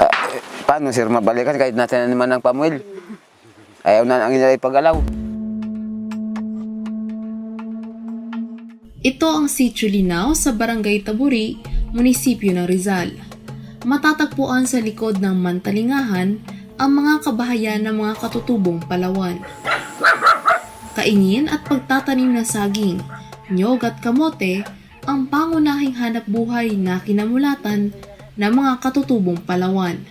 Ah, paano sir mabalikan kahit natin naman ng pamuil? Ayaw na ang nila ipag-alaw. Ito ang Sitio Linao sa Barangay Taburi, munisipyo ng Rizal. Matatagpuan sa likod ng Mantalingahan ang mga kabahayan ng mga katutubong Palawan. Kaingin at pagtatanim ng saging, nyog at kamote ang pangunahing hanap buhay na kinamulatan ng mga katutubong Palawan.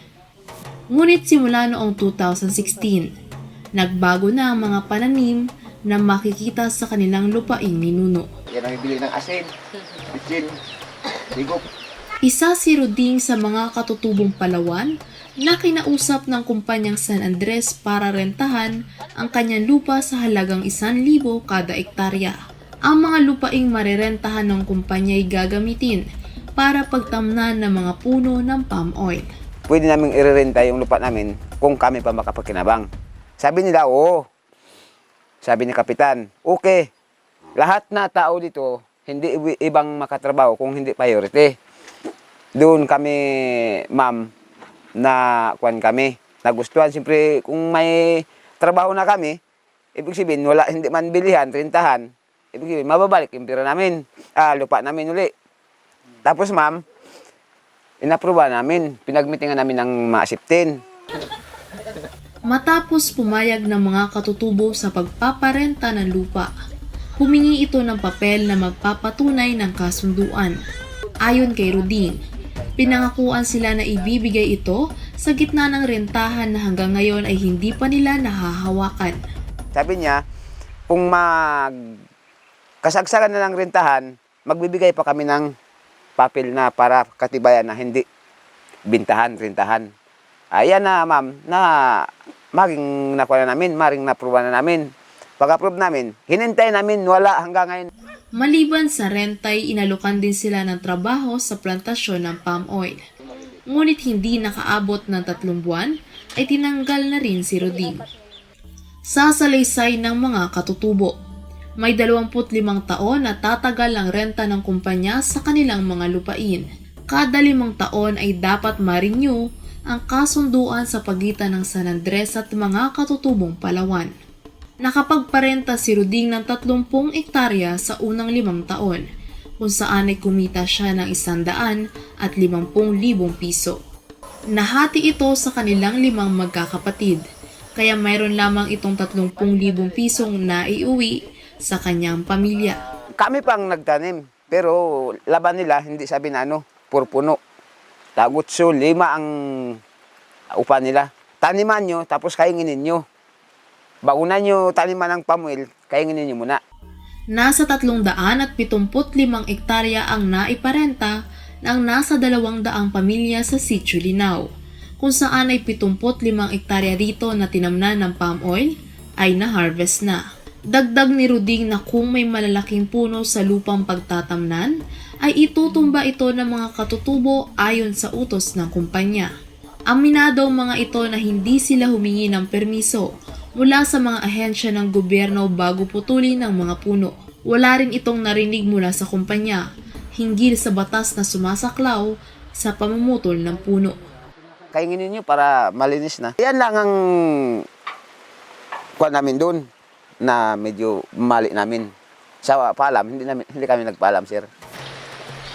Ngunit simula noong 2016, nagbago na ang mga pananim na makikita sa kanilang lupaing ninuno. Yan ang ibili ng asin, bitsin, sigop. Isa si Ruding sa mga katutubong Palawan na kinausap ng kumpanyang San Andres para rentahan ang kanyang lupa sa halagang 1,000 kada ektarya. Ang mga lupaing marerentahan ng kumpanya ay gagamitin para pagtamnan ng mga puno ng palm oil. Pwede namin irerenta yung lupa namin kung kami pa makapagkinabang. Sabi nila, oo. Sabi ni Kapitan, okay. Lahat na tao dito, hindi ibang makatrabaho kung hindi priority. Doon kami, ma'am, na kuan kami. Nagustuhan, siyempre, kung may trabaho na kami, ibig sabihin, wala, hindi man bilihan, rintahan, ibig sabihin, mababalik yung pera namin, ah, lupa namin uli. Tapos, ma'am, inaproba namin, pinagmitingan namin ng maasiptin. Matapos pumayag ng mga katutubo sa pagpaparenta ng lupa, humingi ito ng papel na magpapatunay ng kasunduan. Ayon kay Ruding, pinangakuan sila na ibibigay ito sa gitna ng rentahan na hanggang ngayon ay hindi pa nila nahahawakan. Sabi niya, kung mag kasagsagan na ng rentahan, magbibigay pa kami ng papel na para katibayan na hindi bintahan, rentahan. Ayan na, ma'am, na maging nakuha na namin, maring naproba na namin. Pag-approve namin, hinintay namin, wala hanggang ngayon. Maliban sa rentay, inalukan din sila ng trabaho sa plantasyon ng palm oil. Ngunit hindi nakaabot ng tatlong buwan, ay tinanggal na rin si Roding. Sa salaysay ng mga katutubo, may 25 taon na tatagal ang renta ng kumpanya sa kanilang mga lupain. Kada limang taon ay dapat ma-renew ang kasunduan sa pagitan ng San Andres at mga katutubong Palawan. Nakapagparenta si Ruding ng 30 ektarya sa unang limang taon, kung saan ay kumita siya ng 100 at 50,000 piso. Nahati ito sa kanilang limang magkakapatid, kaya mayroon lamang itong 30,000 pisong naiuwi sa kanyang pamilya. Kami pang nagtanim, pero laban nila, hindi sabi na ano, puro puno. Tagutso, lima ang upa nila. Taniman nyo, tapos kainginin nyo. Bago na nyo taniman ng pamuil, kainginin nyo muna. Nasa 375 ektarya ang naiparenta ng nasa 200 pamilya sa Sitio Linao, kung saan ay 75 ektarya rito na tinamnan ng palm oil ay na-harvest na. Dagdag ni Ruding na kung may malalaking puno sa lupang pagtatamnan, ay itutumba ito ng mga katutubo ayon sa utos ng kumpanya. Aminado mga ito na hindi sila humingi ng permiso mula sa mga ahensya ng gobyerno bago putulin ng mga puno. Wala rin itong narinig mula sa kumpanya hinggil sa batas na sumasaklaw sa pamumutol ng puno. Kainginin nyo para malinis na. Yan lang ang kuha namin doon na medyo mali namin. Sa paalam, hindi, namin, hindi kami nagpaalam, sir.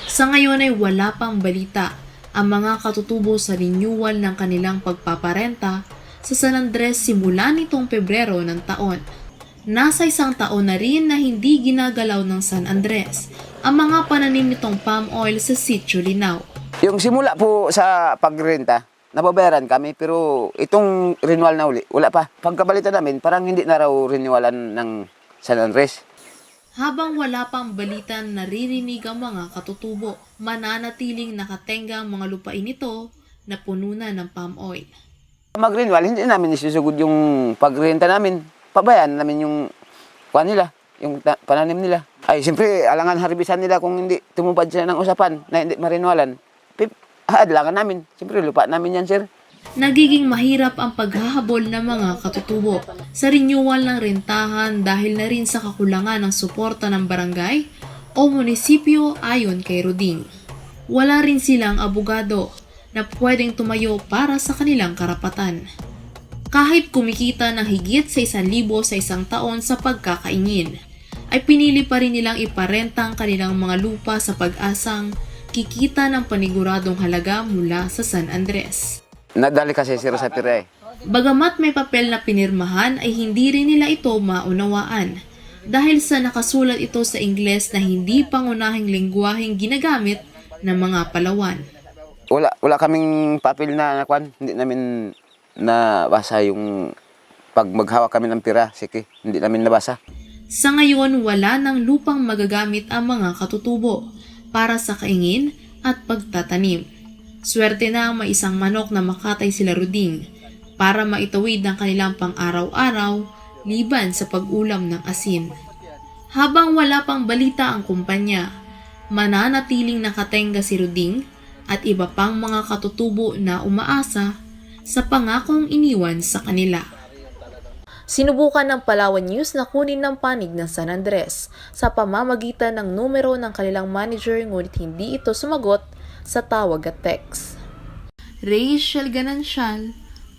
Sa ngayon ay wala pang balita ang mga katutubo sa renewal ng kanilang pagpaparenta sa San Andres simula nitong Pebrero ng taon. Nasa isang taon na rin na hindi ginagalaw ng San Andres ang mga pananim nitong palm oil sa Sitio Linao. Yung simula po sa pagrenta, nababayaran kami, pero itong renewal na uli, wala pa. Pagkabalita namin, parang hindi na raw renewalan ng San Andres. Habang wala pang balita na naririnig ang mga katutubo, mananatiling nakatenga ang mga lupain nito na puno na ng palm oil. Mag-renewal, hindi namin isusugod yung pagrenta namin. Pabayaan namin yung kuha nila, yung pananim nila. Ay, siyempre, alangan harbisan nila kung hindi tumupad sila ng usapan na hindi marenwalan. Pip, aadlangan namin. Siyempre, lupa namin yan, sir. Nagiging mahirap ang paghahabol ng mga katutubo sa renewal ng rentahan dahil na rin sa kakulangan ng suporta ng barangay o munisipyo ayon kay Ruding. Wala rin silang abogado na pwedeng tumayo para sa kanilang karapatan. Kahit kumikita ng higit sa isang libo sa isang taon sa pagkakaingin, ay pinili pa rin nilang iparenta ang kanilang mga lupa sa pag-asang kikita ng paniguradong halaga mula sa San Andres. Nadali kasi sila sa pira eh. Bagamat may papel na pinirmahan ay hindi rin nila ito maunawaan dahil sa nakasulat ito sa Ingles na hindi pangunahing lingwaheng ginagamit ng mga Palawan. Wala, wala kaming papel na nakwan. Hindi namin nabasa yung pag maghawak kami ng pira. Sige, hindi namin nabasa. Sa ngayon, wala ng lupang magagamit ang mga katutubo para sa kaingin at pagtatanim. Swerte na ang may isang manok na makatay sila Ruding para maitawid ang kanilang pang-araw-araw liban sa pag-ulam ng asin. Habang wala pang balita ang kumpanya, mananatiling nakatenga si Ruding at iba pang mga katutubo na umaasa sa pangakong iniwan sa kanila. Sinubukan ng Palawan News na kunin ng panig ng San Andres sa pamamagitan ng numero ng kanilang manager ngunit hindi ito sumagot sa tawag at text. Rachel Ganancial,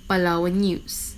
Palawan News